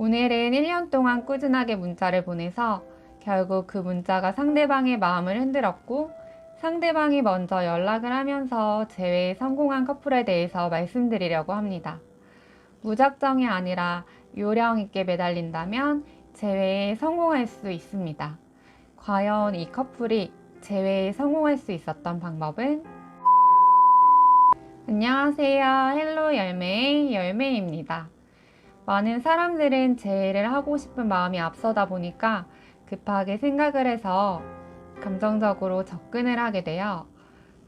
오늘은 1년 동안 꾸준하게 문자를 보내서 결국 그 문자가 상대방의 마음을 흔들었고 상대방이 먼저 연락을 하면서 재회에 성공한 커플에 대해서 말씀드리려고 합니다. 무작정이 아니라 요령 있게 매달린다면 재회에 성공할 수 있습니다. 과연 이 커플이 재회에 성공할 수 있었던 방법은? 안녕하세요. 헬로 열매의 열매입니다. 많은 사람들은 재회를 하고 싶은 마음이 앞서다 보니까 급하게 생각을 해서 감정적으로 접근을 하게 돼요.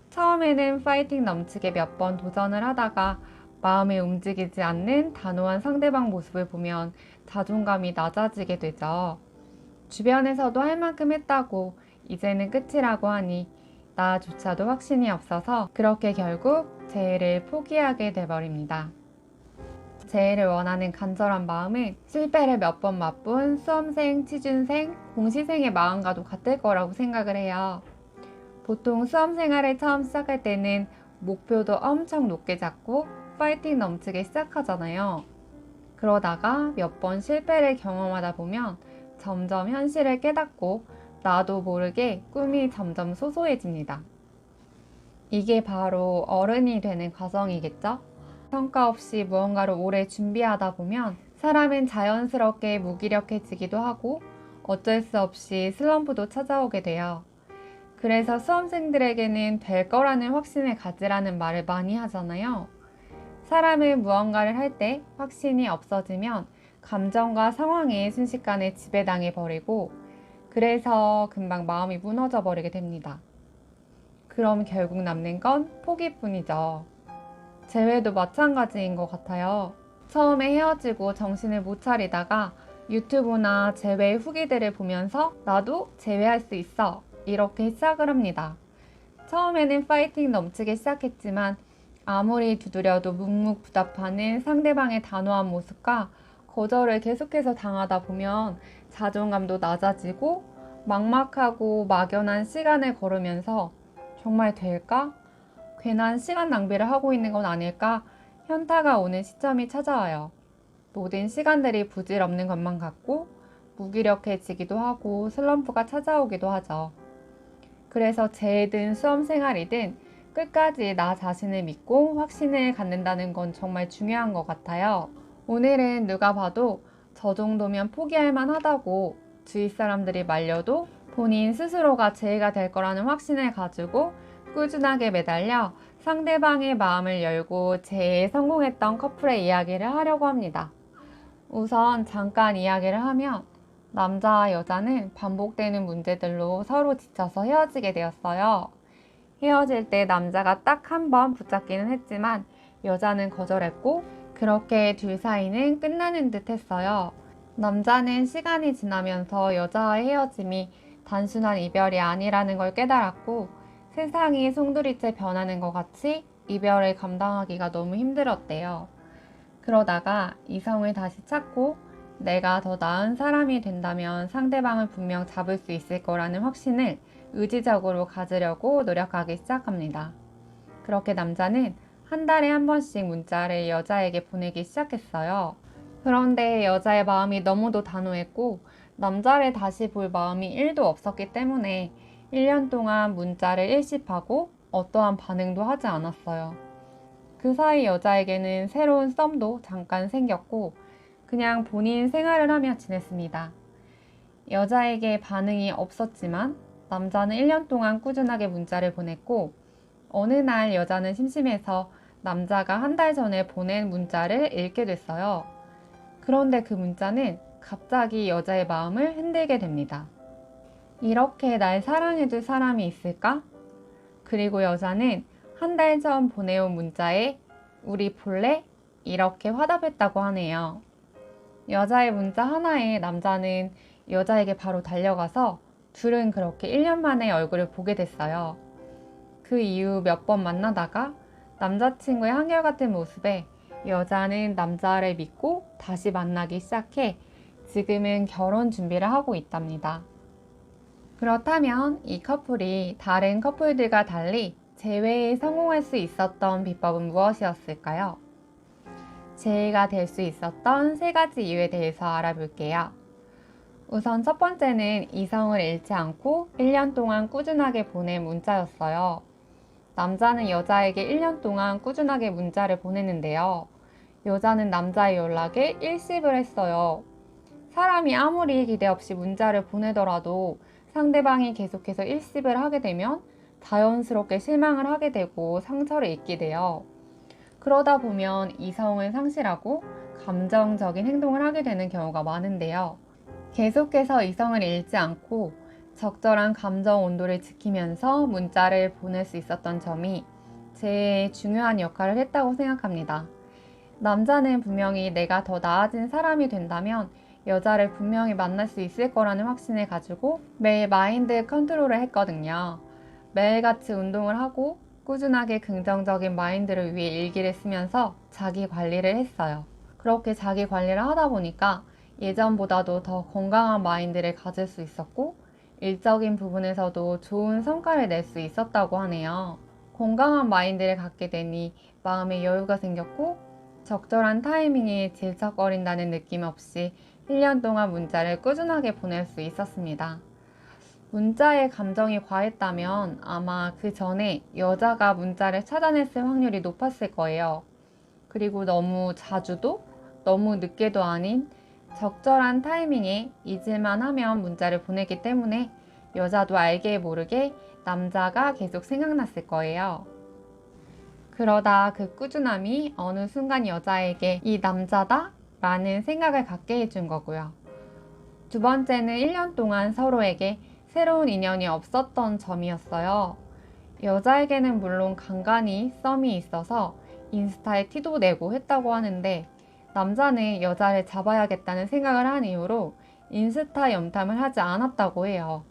처음에는 파이팅 넘치게 몇 번 도전을 하다가 마음이 움직이지 않는 단호한 상대방 모습을 보면 자존감이 낮아지게 되죠. 주변에서도 할 만큼 했다고 이제는 끝이라고 하니 나조차도 확신이 없어서 그렇게 결국 재회를 포기하게 돼버립니다. 재회를 원하는 간절한 마음은 실패를 몇 번 맛본 수험생, 취준생, 공시생의 마음과도 같을 거라고 생각을 해요. 보통 수험 생활을 처음 시작할 때는 목표도 엄청 높게 잡고 파이팅 넘치게 시작하잖아요. 그러다가 몇 번 실패를 경험하다 보면 점점 현실을 깨닫고 나도 모르게 꿈이 점점 소소해집니다. 이게 바로 어른이 되는 과정이겠죠? 성과 없이 무언가를 오래 준비하다 보면 사람은 자연스럽게 무기력해지기도 하고 어쩔 수 없이 슬럼프도 찾아오게 돼요. 그래서 수험생들에게는 될 거라는 확신을 가지라는 말을 많이 하잖아요. 사람은 무언가를 할 때 확신이 없어지면 감정과 상황이 순식간에 지배당해 버리고 그래서 금방 마음이 무너져 버리게 됩니다. 그럼 결국 남는 건 포기뿐이죠. 재회도 마찬가지인 것 같아요. 처음에 헤어지고 정신을 못 차리다가 유튜브나 재회 후기들을 보면서 나도 재회할 수 있어 이렇게 시작을 합니다. 처음에는 파이팅 넘치게 시작했지만 아무리 두드려도 묵묵부답하는 상대방의 단호한 모습과 거절을 계속해서 당하다 보면 자존감도 낮아지고 막막하고 막연한 시간을 걸으면서 정말 될까? 괜한 시간 낭비를 하고 있는 건 아닐까? 현타가 오는 시점이 찾아와요. 모든 시간들이 부질없는 것만 같고 무기력해지기도 하고 슬럼프가 찾아오기도 하죠. 그래서 재든 수험 생활이든 끝까지 나 자신을 믿고 확신을 갖는다는 건 정말 중요한 것 같아요. 오늘은 누가 봐도 저 정도면 포기할 만하다고 주위 사람들이 말려도 본인 스스로가 재해가 될 거라는 확신을 가지고 꾸준하게 매달려 상대방의 마음을 열고 재해에 성공했던 커플의 이야기를 하려고 합니다. 우선 잠깐 이야기를 하면 남자와 여자는 반복되는 문제들로 서로 지쳐서 헤어지게 되었어요. 헤어질 때 남자가 딱 한 번 붙잡기는 했지만 여자는 거절했고 그렇게 둘 사이는 끝나는 듯 했어요. 남자는 시간이 지나면서 여자와의 헤어짐이 단순한 이별이 아니라는 걸 깨달았고 세상이 송두리째 변하는 것 같이 이별을 감당하기가 너무 힘들었대요. 그러다가 이성을 다시 찾고 내가 더 나은 사람이 된다면 상대방을 분명 잡을 수 있을 거라는 확신을 의지적으로 가지려고 노력하기 시작합니다. 그렇게 남자는 한 달에 한 번씩 문자를 여자에게 보내기 시작했어요. 그런데 여자의 마음이 너무도 단호했고 남자를 다시 볼 마음이 1도 없었기 때문에 1년 동안 문자를 일십하고 어떠한 반응도 하지 않았어요. 그 사이 여자에게는 새로운 썸도 잠깐 생겼고 그냥 본인 생활을 하며 지냈습니다. 여자에게 반응이 없었지만 남자는 1년 동안 꾸준하게 문자를 보냈고 어느 날 여자는 심심해서 남자가 한 달 전에 보낸 문자를 읽게 됐어요. 그런데 그 문자는 갑자기 여자의 마음을 흔들게 됩니다. 이렇게 날 사랑해줄 사람이 있을까? 그리고 여자는 한 달 전 보내온 문자에 우리 볼래? 이렇게 화답했다고 하네요. 여자의 문자 하나에 남자는 여자에게 바로 달려가서 둘은 그렇게 1년 만에 얼굴을 보게 됐어요. 그 이후 몇 번 만나다가 남자친구의 한결같은 모습에 여자는 남자를 믿고 다시 만나기 시작해 지금은 결혼 준비를 하고 있답니다. 그렇다면 이 커플이 다른 커플들과 달리 재회에 성공할 수 있었던 비법은 무엇이었을까요? 재해가 될 수 있었던 세 가지 이유에 대해서 알아볼게요. 우선 첫 번째는 이성을 잃지 않고 1년 동안 꾸준하게 보낸 문자였어요. 남자는 여자에게 1년 동안 꾸준하게 문자를 보냈는데요. 여자는 남자의 연락에 일십을 했어요. 사람이 아무리 기대 없이 문자를 보내더라도 상대방이 계속해서 일십을 하게 되면 자연스럽게 실망을 하게 되고 상처를 입게 돼요. 그러다 보면 이성을 상실하고 감정적인 행동을 하게 되는 경우가 많은데요. 계속해서 이성을 잃지 않고 적절한 감정 온도를 지키면서 문자를 보낼 수 있었던 점이 제일 중요한 역할을 했다고 생각합니다. 남자는 분명히 내가 더 나아진 사람이 된다면 여자를 분명히 만날 수 있을 거라는 확신을 가지고 매일 마인드 컨트롤을 했거든요. 매일같이 운동을 하고 꾸준하게 긍정적인 마인드를 위해 일기를 쓰면서 자기 관리를 했어요. 그렇게 자기 관리를 하다 보니까 예전보다도 더 건강한 마인드를 가질 수 있었고 일적인 부분에서도 좋은 성과를 낼 수 있었다고 하네요. 건강한 마인드를 갖게 되니 마음에 여유가 생겼고 적절한 타이밍에 질척거린다는 느낌 없이 1년 동안 문자를 꾸준하게 보낼 수 있었습니다. 문자에 감정이 과했다면 아마 그 전에 여자가 문자를 찾아냈을 확률이 높았을 거예요. 그리고 너무 자주도 너무 늦게도 아닌 적절한 타이밍에 잊을만 하면 문자를 보내기 때문에 여자도 알게 모르게 남자가 계속 생각났을 거예요. 그러다 그 꾸준함이 어느 순간 여자에게 이 남자다? 라는 생각을 갖게 해준 거고요. 두 번째는 1년 동안 서로에게 새로운 인연이 없었던 점이었어요. 여자에게는 물론 간간히 썸이 있어서 인스타에 티도 내고 했다고 하는데 남자는 여자를 잡아야겠다는 생각을 한 이후로 인스타 염탐을 하지 않았다고 해요.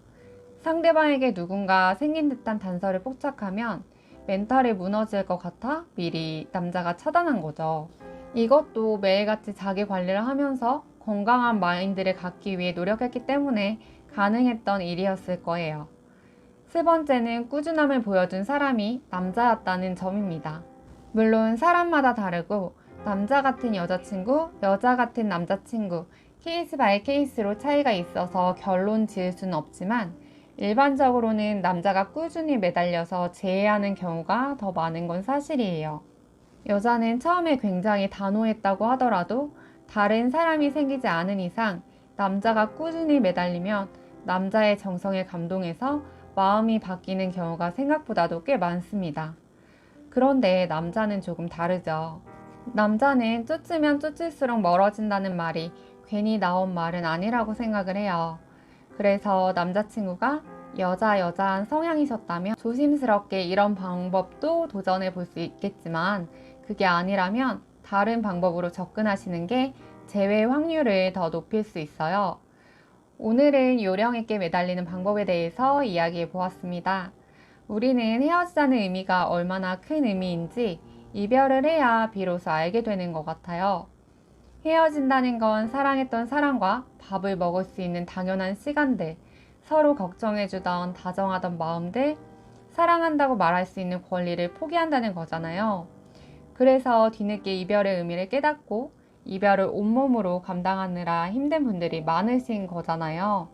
상대방에게 누군가 생긴 듯한 단서를 포착하면 멘탈이 무너질 것 같아 미리 남자가 차단한 거죠. 이것도 매일같이 자기 관리를 하면서 건강한 마인드를 갖기 위해 노력했기 때문에 가능했던 일이었을 거예요. 세 번째는 꾸준함을 보여준 사람이 남자였다는 점입니다. 물론 사람마다 다르고 남자 같은 여자친구, 여자 같은 남자친구, 케이스 바이 케이스로 차이가 있어서 결론 지을 수는 없지만 일반적으로는 남자가 꾸준히 매달려서 재해하는 경우가 더 많은 건 사실이에요. 여자는 처음에 굉장히 단호했다고 하더라도 다른 사람이 생기지 않은 이상 남자가 꾸준히 매달리면 남자의 정성에 감동해서 마음이 바뀌는 경우가 생각보다도 꽤 많습니다. 그런데 남자는 조금 다르죠. 남자는 쫓으면 쫓을수록 멀어진다는 말이 괜히 나온 말은 아니라고 생각을 해요. 그래서 남자친구가 여자 여자한 성향이셨다면 조심스럽게 이런 방법도 도전해 볼 수 있겠지만 그게 아니라면 다른 방법으로 접근하시는 게 재회 확률을 더 높일 수 있어요. 오늘은 요령 있게 매달리는 방법에 대해서 이야기해 보았습니다. 우리는 헤어지자는 의미가 얼마나 큰 의미인지 이별을 해야 비로소 알게 되는 것 같아요. 헤어진다는 건 사랑했던 사람과 밥을 먹을 수 있는 당연한 시간들, 서로 걱정해주던 다정하던 마음들, 사랑한다고 말할 수 있는 권리를 포기한다는 거잖아요. 그래서 뒤늦게 이별의 의미를 깨닫고 이별을 온몸으로 감당하느라 힘든 분들이 많으신 거잖아요.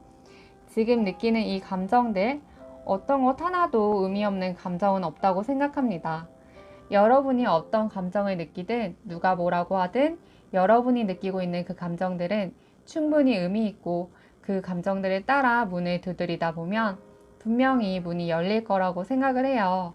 지금 느끼는 이 감정들, 어떤 것 하나도 의미 없는 감정은 없다고 생각합니다. 여러분이 어떤 감정을 느끼든 누가 뭐라고 하든 여러분이 느끼고 있는 그 감정들은 충분히 의미 있고 그 감정들을 따라 문을 두드리다 보면 분명히 문이 열릴 거라고 생각을 해요.